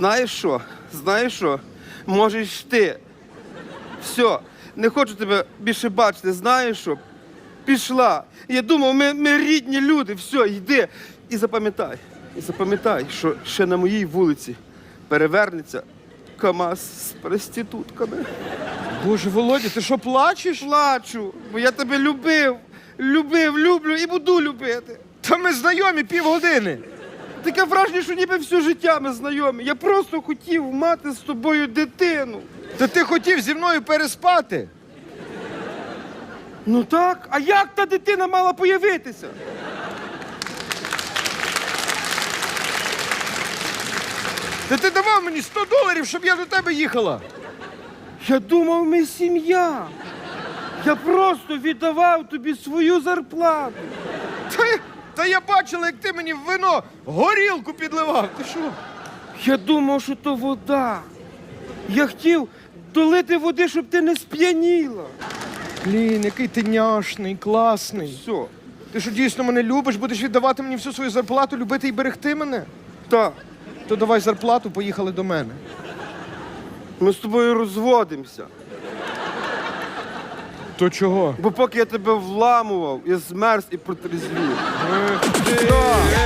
Знаєш що? Знаєш що? Можеш ти. Все, не хочу тебе більше бачити. Знаєш що? Пішла. Я думав, ми, ми рідні люди. Все, йди. І запам'ятай. І запам'ятай, що ще на моїй вулиці перевернеться КАМАЗ з проститутками. Боже, Володя, ти що плачеш? Плачу, бо я тебе любив, любив, люблю і буду любити. Та ми знайомі півгодини. Таке враження, що ніби все життя ми знайомі. Я просто хотів мати з тобою дитину. Та ти хотів зі мною переспати. Ну так, а як та дитина мала появитися? Та ти давав мені 100 доларів, щоб я до тебе їхала. Я думав, ми сім'я. Я просто віддавав тобі свою зарплату. Та, я- та я бачила, як ти мені в вино горілку підливав. Ти що? Я думав, що то вода. Я хотів долити води, щоб ти не сп'яніла. Блін, який ти няшний, класний. Все, Ти що дійсно мене любиш, будеш віддавати мені всю свою зарплату, любити і берегти мене? так. То давай зарплату, поїхали до мене. Ми з тобою розводимося. То чого? Бо поки я тебе вламував, я змерз і протрезвів. Ех ти, ти.